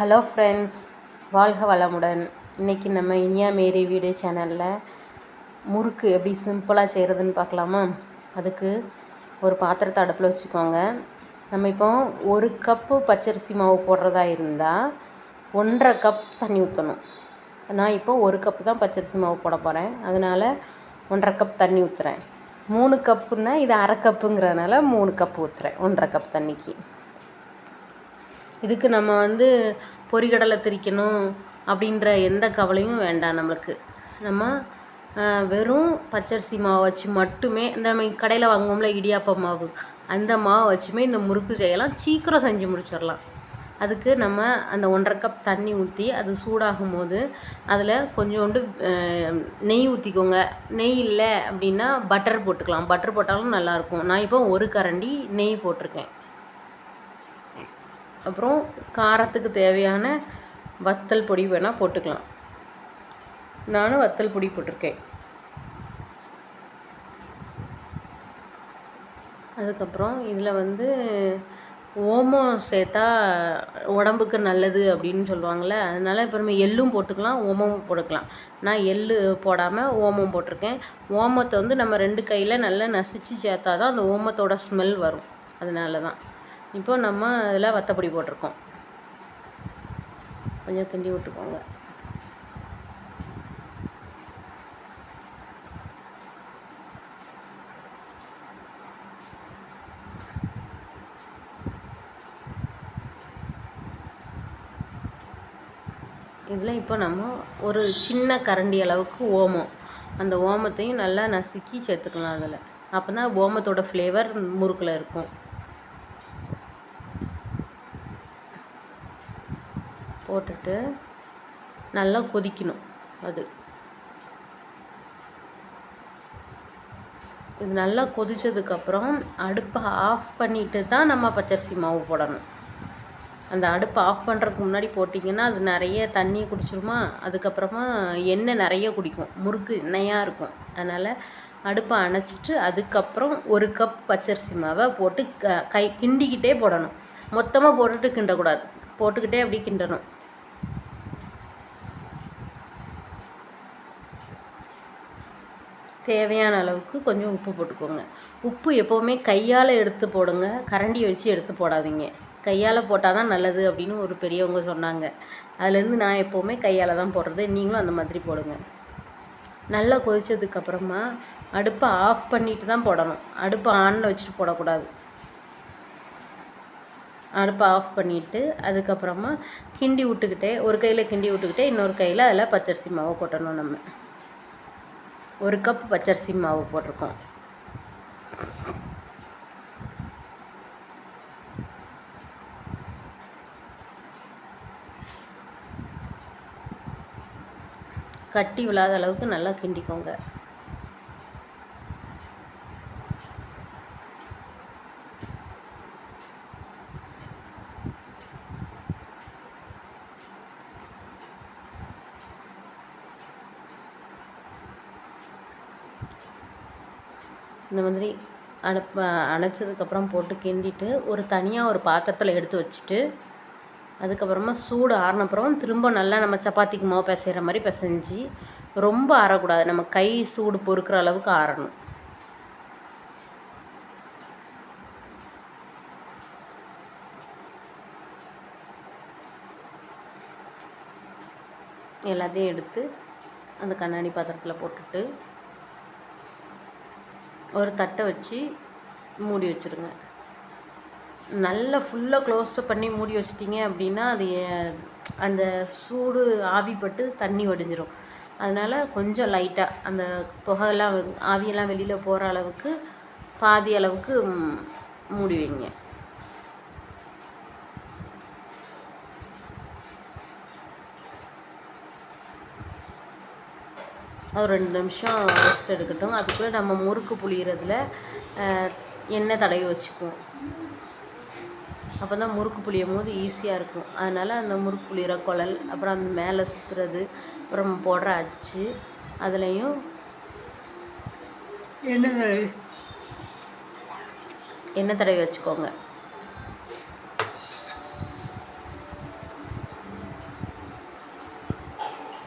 Hello friends வாழ்க வளமுடன். இன்றைக்கி நம்ம இனியா மேரி வீடியோ சேனலில் முறுக்கு எப்படி சிம்பிளாக செய்கிறதுன்னு பார்க்கலாமா? அதுக்கு ஒரு பாத்திரத்தை அடுப்பில் வச்சுக்கோங்க. நம்ம இப்போ ஒரு கப்பு பச்சரிசி மாவு போடுறதா இருந்தால் ஒன்றரை கப் தண்ணி ஊற்றணும் நான் இப்போ ஒரு கப்பு தான் பச்சரிசி மாவு போட போகிறேன் அதனால் ஒன்றரை கப் தண்ணி ஊற்றுறேன் மூணு கப்புன்னா இது அரை கப்புங்கிறதுனால மூணு கப் ஊற்றுறேன் ஒன்றரை கப் தண்ணிக்கு. இதுக்கு நம்ம வந்து பொரிகடலை திரிக்கணும் அப்படின்ற எந்த கவலையும் வேண்டாம் நம்மளுக்கு. நம்ம வெறும் பச்சரிசி மாவு வச்சு மட்டுமே இந்த கடையில் வாங்குவோம்ல இடியாப்ப மாவு அந்த மாவு வச்சுமே இந்த முறுக்கு செய்யலாம். சீக்கிரம் செஞ்சு முடிச்சிடலாம். அதுக்கு நம்ம அந்த ஒன்றரை கப் தண்ணி ஊற்றி அது சூடாகும் போது அதில் கொஞ்சோண்டு நெய் ஊற்றிக்கோங்க நெய் இல்லை அப்படின்னா பட்டர் போட்டுக்கலாம். பட்டர் போட்டாலும் நல்லாயிருக்கும் நான் இப்போ ஒரு கரண்டி நெய் போட்டிருக்கேன். அப்புறம் காரத்துக்கு தேவையான வத்தல் பொடி வேணால் போட்டுக்கலாம். நானும் வத்தல் பொடி போட்டிருக்கேன். அதுக்கப்புறம் இதில் வந்து ஓமம் சேர்த்தா உடம்புக்கு நல்லது அப்படின்னு சொல்லுவாங்கள்ல அதனால இப்போ நம்ம எள்ளும் போட்டுக்கலாம் ஓமமும் போட்டுக்கலாம். நான் எள்ளு போடாமல் ஓமம் போட்டிருக்கேன். ஓமத்தை வந்து நம்ம ரெண்டு கையில் நல்லா நசிச்சு சேர்த்தா தான் அந்த ஓமத்தோட ஸ்மெல் வரும். அதனால தான் இப்போ நம்ம இதில் வத்தப்பொடி போட்டிருக்கோம். கொஞ்சம் கிண்டி விட்டுக்கோங்க. இதில் இப்போ நம்ம ஒரு சின்ன கரண்டி அளவுக்கு ஓமம். அந்த ஓமத்தையும் நல்லா நசுக்கி சேர்த்துக்கலாம் அதில். அப்போ தான் ஓமத்தோட ஃப்ளேவர் முறுக்கில் இருக்கும். போட்டுட்டு நல்லா கொதிக்கணும் அது. இது நல்லா கொதித்ததுக்கப்புறம் அடுப்பை ஆஃப் பண்ணிட்டு தான் நம்ம பச்சரிசி மாவு போடணும். அந்த அடுப்பை ஆஃப் பண்ணுறதுக்கு முன்னாடி போட்டிங்கன்னா அது நிறைய தண்ணி குடிச்சிருமா? அதுக்கப்புறமா எண்ணெய் நிறைய குடிக்கும். முறுக்கு எண்ணெயாக இருக்கும். அதனால் அடுப்பை அணைச்சிட்டு அதுக்கப்புறம் ஒரு கப் பச்சரிசி மாவை போட்டு க கை கிண்டிக்கிட்டே போடணும். மொத்தமாக போட்டுட்டு கிண்டக்கூடாது. போட்டுக்கிட்டே அப்படியே கிண்டணும். தேவையான அளவுக்கு கொஞ்சம் உப்பு போட்டுக்கோங்க. உப்பு எப்போவுமே கையால் எடுத்து போடுங்க. கரண்டி வச்சு எடுத்து போடாதீங்க. கையால் போட்டால் தான் நல்லது அப்படின்னு ஒரு பெரியவங்க சொன்னாங்க. அதுலேருந்து நான் எப்போவுமே கையால் தான் போடுறது. நீங்களும் அந்த மாதிரி போடுங்க. நல்லா கொதித்ததுக்கப்புறமா அடுப்பை ஆஃப் பண்ணிட்டு தான் போடணும். அடுப்பை ஆனில் வச்சுட்டு போடக்கூடாது. அடுப்பை ஆஃப் பண்ணிவிட்டு அதுக்கப்புறமா கிண்டி விட்டுக்கிட்டே ஒரு கையில் கிண்டி விட்டுக்கிட்டே இன்னொரு கையில் அதில் பச்சரிசி மாவை கொட்டணும் நம்ம. ஒரு கப் பச்சரிசி மாவு போட்டிருக்கோம். கட்டி விழாத அளவுக்கு நல்லா கிண்டிக்கோங்க. இந்த மாதிரி அனுப்ப அணைச்சதுக்கப்புறம் போட்டு கிண்டிட்டு ஒரு தனியாக ஒரு பாத்திரத்தில் எடுத்து வச்சுட்டு அதுக்கப்புறமா சூடு ஆறினப்புறம் திரும்ப நல்லா நம்ம சப்பாத்திக்கு மாவு பிசைகிற மாதிரி பிசைஞ்சு ரொம்ப ஆறக்கூடாது. நம்ம கை சூடு பொறுக்கிற அளவுக்கு ஆறணும். எல்லாத்தையும் எடுத்து அந்த கண்ணாடி பாத்திரத்தில் போட்டுட்டு ஒரு தட்டை வச்சு மூடி வச்சுருங்க. நல்லா ஃபுல்லாக க்ளோஸ் பண்ணி மூடி வச்சிட்டிங்க அப்படின்னா அது அந்த சூடு ஆவிப்பட்டு தண்ணி வடிஞ்சிரும். அதனால் கொஞ்சம் லைட்டாக அந்த புகையெல்லாம் ஆவியெல்லாம் வெளியில் போகிற அளவுக்கு பாதி அளவுக்கு மூடி வைங்க. ஒரு ரெண்டு நிமிஷம் ரெஸ்ட் எடுக்கட்டும். அதுக்குள்ளே நம்ம முறுக்கு புளியறதுல எண்ணெய் தடவி வச்சுக்குவோம். அப்போ தான் முறுக்கு புளியும் போது ஈஸியாக இருக்கும். அதனால் அந்த முறுக்கு புளியிற குழல் அப்புறம் அந்த மேலே சுற்றுறது அப்புறம் போடுற அச்சு அதுலேயும் எண்ணெய் தடவி. எண்ணெய் தடவி வச்சுக்கோங்க.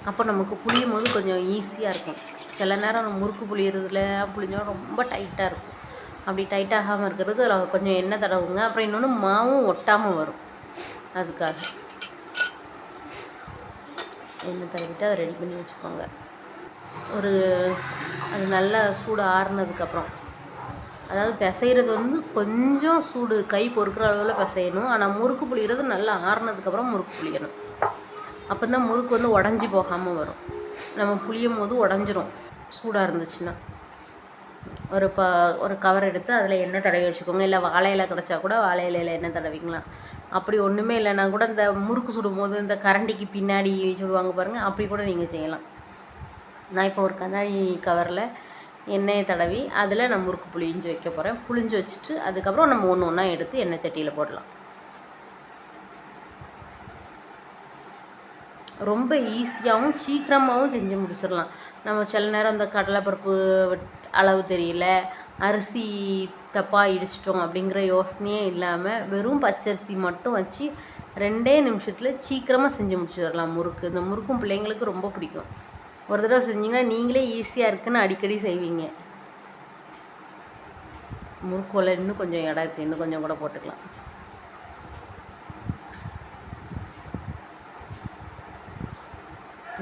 அப்போ நமக்கு புளியும் போது கொஞ்சம் ஈஸியாக இருக்கும். சில நேரம் முறுக்கு புளியறதுல புளிஞ்சோம் ரொம்ப டைட்டாக இருக்கும். அப்படி டைட் ஆகாமல் இருக்கிறதுக்கு அதில் கொஞ்சம் எண்ணெய் தடவுங்க. அப்புறம் இன்னொன்று மாவும் ஒட்டாமல் வரும். அதுக்காக எண்ணெய் தடவிட்டு அதை ரெடி பண்ணி வச்சுக்கோங்க. ஒரு அது நல்லா சூடு ஆறுனதுக்கப்புறம் அதாவது பிசைகிறது வந்து கொஞ்சம் சூடு கை பொறுக்கிற அளவில் பிசையணும். ஆனால் முறுக்கு புளிகிறது நல்லா ஆறுனதுக்கப்புறம் முறுக்கு புளியணும் அப்போ தான் முறுக்கு வந்து உடஞ்சி போகாமல் வரும். நம்ம புளியும் போது உடஞ்சிரும். சூடாக இருந்துச்சுன்னா. ஒரு ப ஒரு கவர் எடுத்து அதில் எண்ணெய் தடவி வச்சுக்கோங்க. இல்லை வாழை கிடச்சா கூட வாழை இலையில் எண்ணெய் தடவிக்கலாம். அப்படி ஒன்றுமே இல்லைன்னா கூட இந்த முறுக்கு சுடும்போது இந்த கரண்டிக்கு பின்னாடி சுடுவாங்க பாருங்கள் அப்படி கூட நீங்கள் செய்யலாம். நான் இப்போ ஒரு கண்ணாடி கவரில் எண்ணெயை தடவி அதில் நான் முறுக்கு புளிஞ்சு வைக்க போகிறேன் புளிஞ்சு வச்சுட்டு அதுக்கப்புறம் நம்ம ஒன்று ஒன்றா எடுத்து எண்ணெய் சட்டியில் போடலாம். ரொம்ப ஈஸியாகவும் சீக்கிரமாகவும் செஞ்சு முடிச்சிடலாம் நம்ம சில நேரம் இந்த கடலைப்பருப்பு அளவு தெரியல அரிசி தப்பாக இடிச்சிட்டோம் அப்படிங்கிற யோசனையே இல்லாமல் வெறும் பச்சரிசி மட்டும் வச்சு ரெண்டே நிமிஷத்தில் சீக்கிரமாக செஞ்சு முடிச்சிடலாம் முறுக்கு. இந்த முறுக்கும் பிள்ளைங்களுக்கு ரொம்ப பிடிக்கும். ஒரு தடவை செஞ்சிங்கன்னா நீங்களே ஈஸியாக இருக்குன்னு அடிக்கடி செய்வீங்க. முறுக்கு இன்னும் கொஞ்சம் இடம் இருக்குது இன்னும் கொஞ்சம் கூட போட்டுக்கலாம்.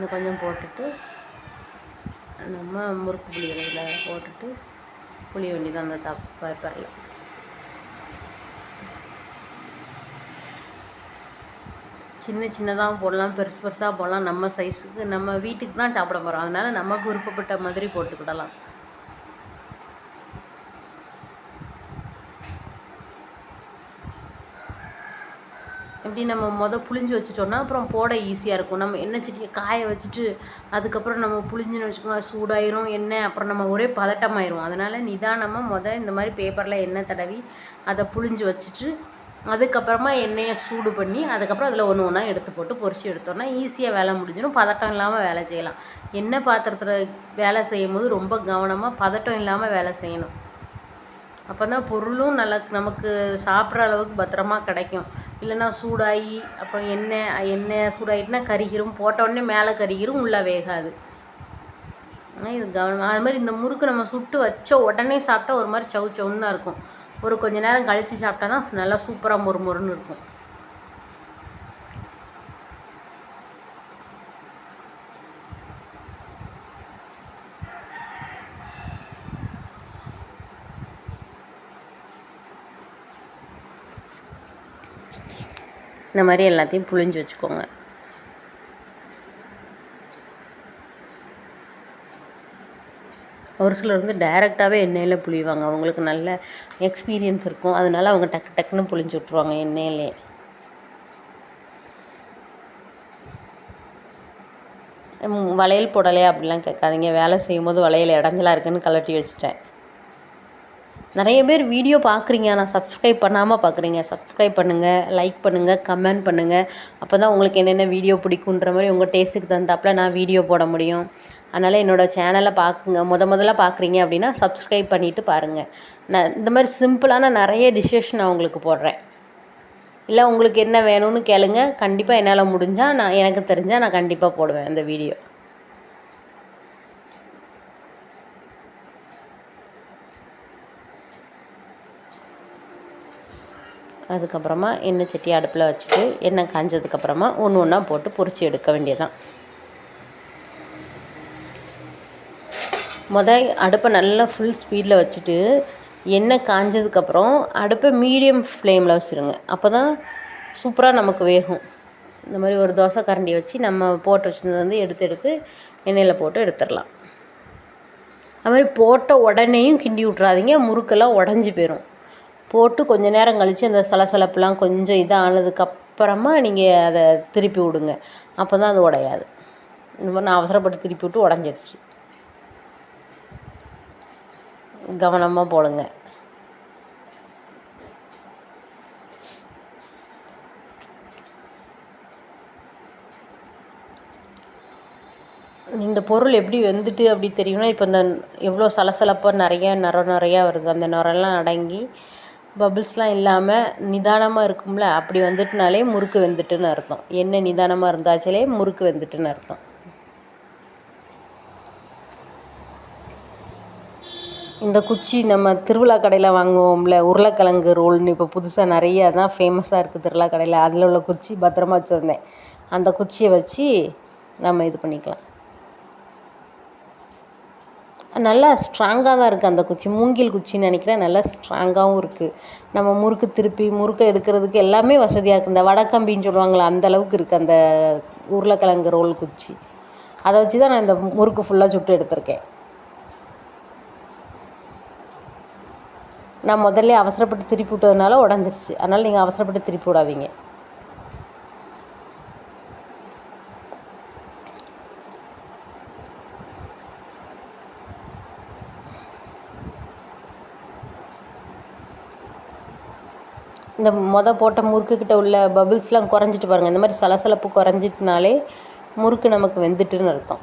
இன்னும் கொஞ்சம் போட்டுட்டு நம்ம முறுக்கு புளியறதுல போட்டுட்டு புளிய தான் அந்த தப் பேப்பரில் சின்ன சின்னதாக போடலாம் பெருசு பெருசாக போடலாம். நம்ம சைஸுக்கு நம்ம வீட்டுக்கு தான் சாப்பிட போகிறோம் அதனால் நமக்கு விருப்பப்பட்ட மாதிரி போட்டுக்கிடலாம். எப்படி நம்ம மொதல் புளிஞ்சு வச்சுட்டோன்னா அப்புறம் போட ஈஸியாக இருக்கும். நம்ம எண்ணெய் சட்டியை காய வச்சுட்டு அதுக்கப்புறம் நம்ம புளிஞ்சுன்னு வச்சுக்கோங்க சூடாயிரும் எண்ணெய் அப்புறம் நம்ம ஒரே பதட்டமாயிரும். அதனால் நிதானமாக மொதல் இந்த மாதிரி பேப்பரில் எண்ணெய் தடவி அதை புளிஞ்சு வச்சுட்டு அதுக்கப்புறமா எண்ணெயை சூடு பண்ணி அதுக்கப்புறம் அதில் ஒன்று ஒன்றா எடுத்து போட்டு பொரிச்சு எடுத்தோன்னா ஈஸியாக வேலை முடிஞ்சிடும். பதட்டம் இல்லாமல் வேலை செய்யலாம். எண்ணெய் பாத்திரத்தில் வேலை செய்யும் போது ரொம்ப கவனமாக பதட்டம் இல்லாமல் வேலை செய்யணும். அப்போ தான் பொருளும் நல்லா நமக்கு சாப்பிட்ற அளவுக்கு பத்திரமா கிடைக்கும். இல்லைன்னா சூடாகி அப்புறம் எண்ணெய் எண்ணெய் சூடாகிட்டுனா கருகிரும். போட்ட உடனே மேலே கருகிரும் உள்ளே வேகாது. ஆனால் இது கவனம் அது மாதிரி இந்த முறுக்கு நம்ம சுட்டு வச்ச உடனே சாப்பிட்டா ஒரு மாதிரி சவு சவுன்னு தான் இருக்கும். ஒரு கொஞ்ச நேரம் கழித்து சாப்பிட்டா தான் நல்லா சூப்பராக மொறு மொறுன்னு இருக்கும். இந்த மாதிரி எல்லாத்தையும் புழிஞ்சு வச்சுக்கோங்க. ஒரு சிலர் வந்து டைரெக்டாகவே எண்ணெயில் புழிவாங்க. அவங்களுக்கு நல்ல எக்ஸ்பீரியன்ஸ் இருக்கும். அதனால் அவங்க டக்கு டக்குன்னு புழிஞ்சு விட்ருவாங்க எண்ணெயிலே. வளையல் போடலையா? அப்படிலாம் கேட்காதீங்க. வேலை செய்யும்போது வளையல் இடஞ்சலாக இருக்குன்னு கலட்டி வச்சுட்டேன். நிறைய பேர் வீடியோ பார்க்குறீங்க ஆனால் சப்ஸ்கிரைப் பண்ணாமல் பார்க்குறீங்க. சப்ஸ்கிரைப் பண்ணுங்கள் லைக் பண்ணுங்கள் கமெண்ட் பண்ணுங்கள் அப்போ தான் உங்களுக்கு என்னென்ன வீடியோ பிடிக்குன்ற மாதிரி உங்கள் டேஸ்ட்டுக்கு தகுந்தாப்பில் நான் வீடியோ போட முடியும். அதனால் என்னோடய சேனலை பார்க்குங்க. முத முதல்ல பார்க்குறீங்க அப்படின்னா சப்ஸ்கிரைப் பண்ணிவிட்டு பாருங்கள் நான் இந்த மாதிரி சிம்பிளான நிறைய டிஷ்ஷஸ் நான் உங்களுக்கு போடுறேன். இல்லை உங்களுக்கு என்ன வேணும்னு கேளுங்க. கண்டிப்பாக என்னால் முடிஞ்சால் நான் எனக்கு தெரிஞ்சால் நான் கண்டிப்பாக போடுவேன் அந்த வீடியோ அதுக்கப்புறமா எண்ணெய் சட்டி அடுப்பில் வச்சுட்டு எண்ணெய் காஞ்சதுக்கப்புறமா ஒன்று ஒன்றா போட்டு பொரிச்சு எடுக்க வேண்டியதான் மொதல் அடுப்பை நல்லா ஃபுல் ஸ்பீடில் வச்சுட்டு எண்ணெய் காஞ்சதுக்கப்புறம் அடுப்பை மீடியம் ஃப்ளேமில் வச்சுருங்க. அப்போ தான் சூப்பராக நமக்கு வேகும். இந்த மாதிரி ஒரு தோசை கரண்டி வச்சு நம்ம போட்டு வச்சுருந்தது வந்து எடுத்து எடுத்து எண்ணெயில் போட்டு எடுத்துடலாம். அது மாதிரி போட்ட உடனேயும் கிண்டி விட்றாதீங்க முறுக்கெல்லாம் உடஞ்சி போயிடும் போட்டு கொஞ்ச நேரம் கழித்து அந்த சலசலப்புலாம் கொஞ்சம் இதாக ஆனதுக்கப்புறமா நீங்கள் அதை திருப்பி விடுங்க. அப்போ தான் அது உடையாது. இந்த மாதிரி நான் அவசரப்பட்டு திருப்பி விட்டு உடஞ்சிருச்சு. கவனமாக போடுங்க. இந்த பொருள் எப்படி வெந்துட்டு அப்படி தெரியும்னா இப்போ இந்த எவ்வளோ சலசலப்பாக நிறைய நுர நிறையா வருது. அந்த நுரெல்லாம் அடங்கி பபிள்ஸ்லாம் இல்லாமல் நிதானமாக இருக்கும்ல? அப்படி வந்துட்டுனாலே முறுக்கு வெந்துட்டுன்னு அர்த்தம். எண்ணெய் நிதானமாக இருந்தாச்சாலே முறுக்கு வெந்துட்டுன்னு அர்த்தம். இந்த குச்சி நம்ம திருவிழா கடையில் வாங்குவோம்ல உருளைக்கிழங்கு ரோல்னு இப்போ புதுசாக நிறைய தான் ஃபேமஸாக இருக்குது திருவிழா கடையில். அதில் உள்ள குச்சி பத்திரமா வச்சுருந்தேன். அந்த குச்சியை வச்சு நம்ம இது பண்ணிக்கலாம். நல்லா ஸ்ட்ராங்காக தான் இருக்குது அந்த குச்சி. மூங்கில் குச்சின்னு நினைக்கிறேன். நல்லா ஸ்ட்ராங்காகவும் இருக்குது நம்ம முறுக்கு திருப்பி முறுக்கை எடுக்கிறதுக்கு எல்லாமே வசதியாக இருக்குது இந்த வடக்கம்பின்னு சொல்லுவாங்களே அந்த அளவுக்கு இருக்குது அந்த உருளைக்கிழங்கு ரோல் குச்சி. அதை வச்சு தான் நான் இந்த முறுக்கு ஃபுல்லாக சுட்டு எடுத்திருக்கேன். நான் முதல்ல அவசரப்பட்டு திருப்பி விட்டதுனால உடஞ்சிருச்சு. அதனால் நீங்கள் அவசரப்பட்டு திருப்பி விடாதீங்க. இந்த மொதல் போட்ட முறுக்குக்கிட்ட உள்ள பபிள்ஸ்லாம் குறைஞ்சிட்டு பாருங்கள் இந்த மாதிரி சலசலப்பு குறைஞ்சிட்டுனாலே முறுக்கு நமக்கு வெந்துட்டுன்னு அர்த்தம்.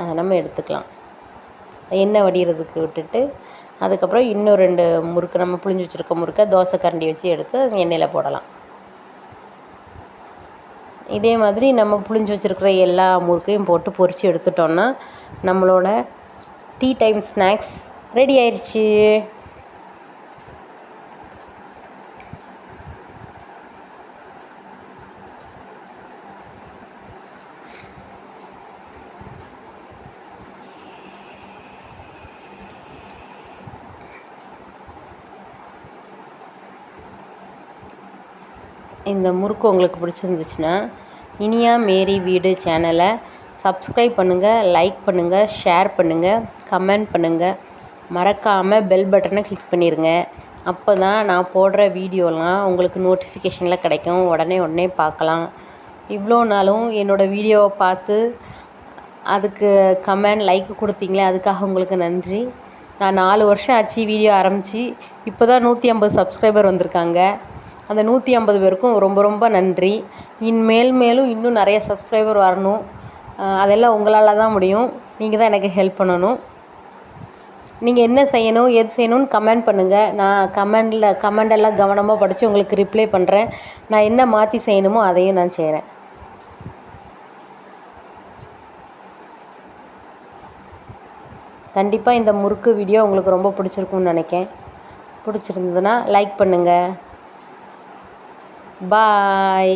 அதை நம்ம எடுத்துக்கலாம். எண்ணெய் வடிகிறதுக்கு விட்டுட்டு அதுக்கப்புறம் இன்னும் ரெண்டு முறுக்கு நம்ம புளிஞ்சு வச்சுருக்க முறுக்கை தோசை கரண்டி வச்சு எடுத்து எண்ணெயில் போடலாம். இதே மாதிரி நம்ம புளிஞ்சு வச்சுருக்கிற எல்லா முறுக்கையும் போட்டு பொரித்து எடுத்துட்டோன்னா நம்மளோட டீ டைம் ஸ்நாக்ஸ் ரெடி ஆயிடுச்சு இந்த முறுக்கு உங்களுக்கு பிடிச்சிருந்துச்சுன்னா இனியா மேரி வீடு சேனலை சப்ஸ்கிரைப் பண்ணுங்கள் லைக் பண்ணுங்கள் ஷேர் பண்ணுங்கள் கமெண்ட் பண்ணுங்கள் மறக்காமல் பெல் பட்டனை கிளிக் பண்ணிடுங்க அப்போ தான் நான் போடுற வீடியோலாம் உங்களுக்கு நோட்டிஃபிகேஷனில் கிடைக்கும். உடனே உடனே பார்க்கலாம். இவ்வளோ நாளும் என்னோடய வீடியோவை பார்த்து அதுக்கு கமெண்ட் லைக் கொடுத்தீங்களே அதுக்காக உங்களுக்கு நன்றி. நான் நாலு வருஷம் ஆச்சு வீடியோ ஆரம்பித்து இப்போ தான் நூற்றி ஐம்பது சப்ஸ்கிரைபர் வந்திருக்காங்க. அந்த நூற்றி ஐம்பது பேருக்கும் ரொம்ப ரொம்ப நன்றி. இன்மேல் மேலும் இன்னும் நிறைய சப்ஸ்கிரைபர் வரணும். அதெல்லாம் உங்களால் தான் முடியும். நீங்கள் தான் எனக்கு ஹெல்ப் பண்ணணும். நீங்கள் என்ன செய்யணும் எது செய்யணும்னு கமெண்ட் பண்ணுங்கள் நான் கமெண்டில் கமெண்டெல்லாம் கவனமாக படித்து உங்களுக்கு ரிப்ளை பண்ணுறேன் நான் என்ன மாற்றி செய்யணுமோ அதையும் நான் செய்கிறேன் கண்டிப்பாக இந்த முறுக்கு வீடியோ உங்களுக்கு ரொம்ப பிடிச்சிருக்கும்னு நினைக்கேன் பிடிச்சிருந்ததுன்னா லைக் பண்ணுங்கள் பாய்